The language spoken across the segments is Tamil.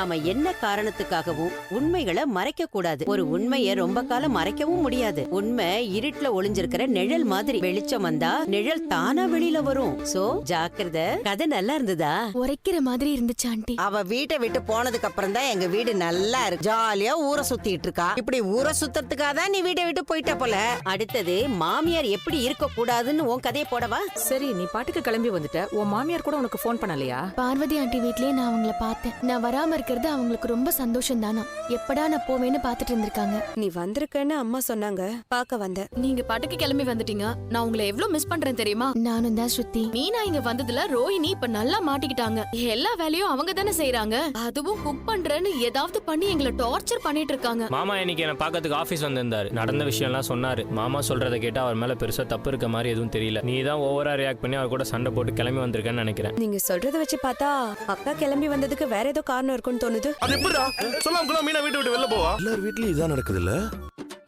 நாம என்ன காரணத்துக்காகவும் உண்மைகளை மறைக்க கூடாது ஒரு உண்மைய ரொம்ப காலம் மறைக்கவும் முடியாது. உண்மை இருட்டுல ஒளிஞ்சிருக்கிற நிழல் மாதிரி வெளிச்சம் வந்தா நிழல் தானா வெளியில வரும். சோ ஜாக்கிரதை கதை நல்லா இருந்ததா? உரைக்கிற மாதிரி இருந்துச்சு ஆண்டி. அவ வீட்டை விட்டு போனதுக்கு அப்புறம் தான் எங்க வீடு நல்லா இருக்கு. ஜாலியா ஊரை சுத்திட்டு இருக்கா. இப்படி ஊரை சுத்தறதுக்காக தான் நீ வீட்டை விட்டு போயிட்ட போல. அடுத்தது மாமியார் எப்படி இருக்க கூடாதுன்னு உன் கதையை போடவா? சரி நீ பாட்டுக்கு கிளம்பி வந்துட்ட. உன் மாமியார் கூட உனக்கு ஃபோன் பண்ணலையா? பார்வதி ஆண்டி வீட்லயே நான் அவங்கள பார்த்தேன். நான் வராம இருக்கிறது அவங்களுக்கு ரொம்ப சந்தோஷம் தானா எப்படா நான் போவேன்னு பார்த்துட்டு இருந்திருக்காங்க. நீ வந்திருக்கன்னு அம்மா சொன்னாங்க. பார்க்க வந்த நீங்க பாட்டுக்கு கிளம்பி வந்துட்டீங்க. நான் உங்களை எவ்வளவு மிஸ் பண்றேன் தெரியுமா? நானும் தான் ஸ்ருதி. மீனா இங்க வந்ததுல ரோஹிணி இப்ப நல்லா மாட்டிக்கிட்டாங்க. எல்லா வேலையும் அவங்க தானே செய்யறாங்க அதுவும் குக் பண்றேன்னு ஏதாவது பண்ணி எங்களை டார்ச்சர் பண்ணிட்டு இருக்காங்க. மாமா இன்னைக்கு என்ன பார்க்கறதுக்கு ஆஃபீஸ் வந்திருந்தாரு. நடந்த விஷயம்லாம் சொன்னாரு. மாமா சொல்றத கேட்டா அவர் மேல பெருசா தப்பு இருக்க மாதிரி எதுவும் தெரியல. நீ தான் ஓவரா ரியாக்ட் பண்ணி அவர் கூட சண்டை போட்டு கிளம்பி வந்திருக்கேன்னு நினைக்கிறேன். நீங்க சொல்றத வச்சு பார்த்தா அக்கா கிளம்பி வந்ததுக்கு வேற ஏதோ காரணம் இருக்கும்னு தோணுது? அது எப்படிடா? சொல்லாம கூட மீனா வீட்டை விட்டு வெளில போவா? எல்லார் வீட்லயும் இதான் நடக்குது இல்ல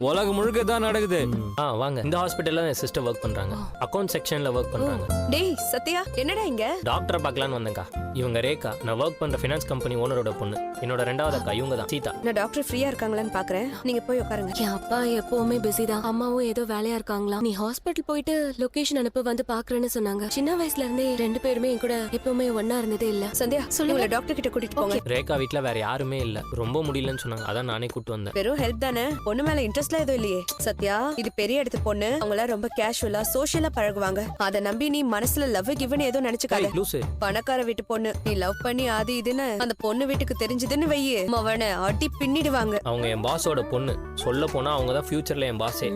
உலகம் முழுக்க தான் நடக்குது. ஆ வாங்க. இந்த ஹாஸ்பிட்டல்ல என் சிஸ்டர் ஒர்க் பண்றாங்க. அக்கவுண்ட் செக்ஷன்ல ஒர்க் பண்றாங்க. டேய் சத்யா என்னடா இங்க? டாக்டரை பார்க்கலான்னு வந்தேங்க்கா இவங்க ரேகா நான் ஒர்க் பண்ற ஃபினான்ஸ் கம்பெனி ஓனரோட பொண்ணு. என்னோட ரெண்டாவது அக்கா இவங்க தான் சீதா. நான் டாக்டர் ஃப்ரீயா இருக்காங்களான்னு பாக்குறேன். நீங்க போய் உட்காருங்க. என் அப்பா எப்பவுமே பிஸி தான். அம்மாவும் ஏதோ வேலையா இருக்காங்களா? நீ ஹாஸ்பிட்டல் போயிட்டு லொகேஷன் அனுப்ப வந்து பாக்குறேன்னு சொன்னாங்க. சின்ன வயசுல இருந்தே ரெண்டு பேருமே என் கூட எப்பவுமே ஒன்னா இருந்ததே இல்ல. சந்தியா சொல்லுங்க. டாக்டர் கிட்ட கூட்டிட்டு போங்க. ரேகா வீட்ல வேற யாருமே இல்ல. ரொம்ப முடியலன்னு சொன்னாங்க. அதான் நானே கூட்டு வந்தேன். வெறும் ஹெல்ப் தானே? பொண்ணு மேல இன்ட்ரெஸ்ட்லாம் எதுவும் இல்லையே. சத்யா இது பெரிய இடத்து பொண்ணு. அவங்கள ரொம்ப கேஷுவலா சோஷியலா பழகுவாங்க. அத நம்பி நீ மனசுல லவ் கிவன் ஏதோ நினைச்சுக்காத. பணக்கார வீட்டு பொண்ணு. நீ லவ் பண்ணி அது இதுன்னு அந்த பொண்ணு வீட்டுக்கு தெரிஞ்சதுன்னு வையே. அவனை அடி பின்னிடுவாங்க. அவங்க என் பாஸோட பொண்ணு. சொல்ல போனா அவங்க தான் ஃபியூச்சர்ல என் பாஸே